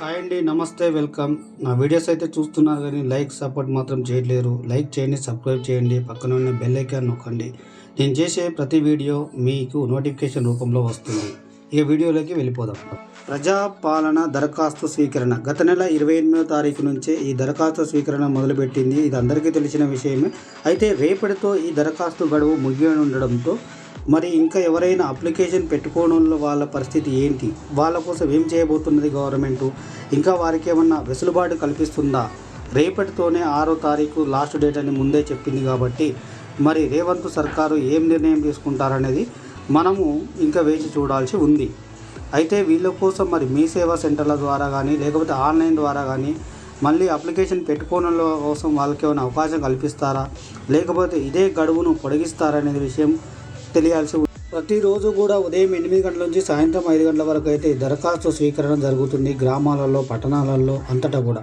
Hi అండి నమస్తే welcome. నా వీడియోస్ అయితే చూస్తున్నారు కానీ లైక్ సపోర్ట్ మాత్రం చేయట్లేరు. లైక్ చేయండి సబ్స్క్రైబ్ చేయండి. పక్కన ఉన్న బెల్ ఐకాన్ నొక్కండి. నేను చేసే ప్రతి వీడియో మీకు నోటిఫికేషన్ రూపంలో వస్తుంది. ఈ వీడియోలోకి వెళ్ళిపోదాం. ప్రజాపాలన దరఖాస్తు స్వీకరణ. గత నెల ఇరవై ఎనిమిదో తారీఖు నుంచే ఈ దరఖాస్తు స్వీకరణ మొదలుపెట్టింది. ఇది అందరికీ తెలిసిన విషయమే. అయితే రేపటితో ఈ దరఖాస్తు గడువు ముగియనుండడంతో మరి ఇంకా ఎవరైనా అప్లికేషన్ పెట్టుకోవడం వాళ్ళ పరిస్థితి ఏంటి? వాళ్ళ కోసం ఏం చేయబోతున్నది గవర్నమెంట్? ఇంకా వారికి ఏమన్నా వెసులుబాటు కల్పిస్తుందా? రేపటితోనే ఆరో తారీఖు లాస్ట్ డేట్ అని ముందే చెప్పింది కాబట్టి మరి రేవంత్ సర్కారు ఏం నిర్ణయం తీసుకుంటారనేది మనము ఇంకా వేచి చూడాల్సి ఉంది. అయితే వీళ్ళ కోసం మరి మీ సేవా సెంటర్ల ద్వారా కానీ లేకపోతే ఆన్లైన్ ద్వారా కానీ మళ్ళీ అప్లికేషన్ పెట్టుకోవడం కోసం వాళ్ళకి ఏమైనా అవకాశం కల్పిస్తారా? లేకపోతే ఇదే గడువును పొడిగిస్తారా విషయం తెలియాల్సి ఉంది ప్రతిరోజు కూడా ఉదయం ఎనిమిది గంటల నుంచి సాయంత్రం ఐదు గంటల వరకు అయితే దరఖాస్తు స్వీకరణ జరుగుతుంది. గ్రామాలలో పట్టణాలలో అంతటా కూడా.